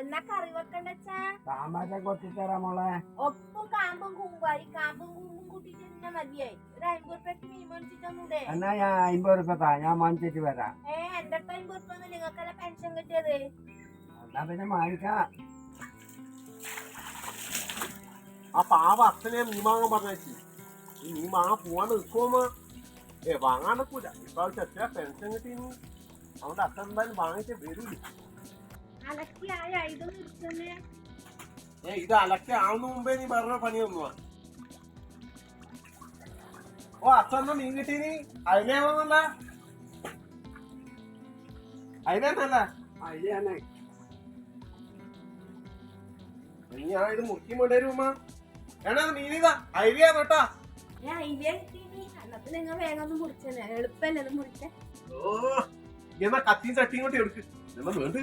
എന്നാ കറി വെക്കണ്ട അച്ഛാ? സാമ്പാറ്റ കൊത്തിത്തരാ മോളെ. ഒപ്പം കാമ്പും കുമ്പായി കാമ്പും കുമ്പും കൂട്ടിട്ട് തന്നെ മതിയായി. ഒരു അമ്പത് റുപ്യക്ക് മീൻ മേടിച്ചിട്ടൊന്നൂടെ എന്നാ ഞാൻ അമ്പത് റുപ്യ താ ഞാൻ വാങ്ങിച്ചിട്ട് വരാം. ഏ എന്റെ അടുത്ത് അമ്പത് റുപ്യ ഒന്നും നിങ്ങൾക്കല്ല പെൻഷൻ കിട്ടിയത്? എന്നാ പിന്നെ വാങ്ങിക്കാം. ആ പാവ അച്ഛനെ മീൻ വാങ്ങാൻ പറഞ്ഞേച്ചി ഈ മീൻ വാങ്ങാൻ പോവാൻ നിൽക്കുമോ ഏ വാങ്ങാൻ നിൽക്കൂല. ഇപ്രാവശ്യം എത്ര പെൻഷൻ കിട്ടീനി അതുകൊണ്ട് അച്ഛൻ എന്തായാലും വാങ്ങിച്ചേ വരൂല അലക്കി ആയ ഇതൊന്നും ഇരിക്കുന്നേ ഏ ഇത് അലക്കി ആവുന്ന മുമ്പേ നീ പറഞ്ഞ പണി ഒന്നുവാ. ഓ അച്ഛന്ന മീൻ കിട്ടീനി അതിലേന്നല്ല അതിലേന്നല്ല അയ്യാണ് നീ ആ ഇത് മുക്കി അരിയാ കേട്ടാ? വേഗം ഒന്ന് മുറിച്ചേ എളുപ്പല്ലേ ഇത് മുറിച്ചേ? ഓ എന്നാ കത്തിയും ചട്ടിയും കൂട്ടി എടുക്ക്. എന്നാ വേണ്ട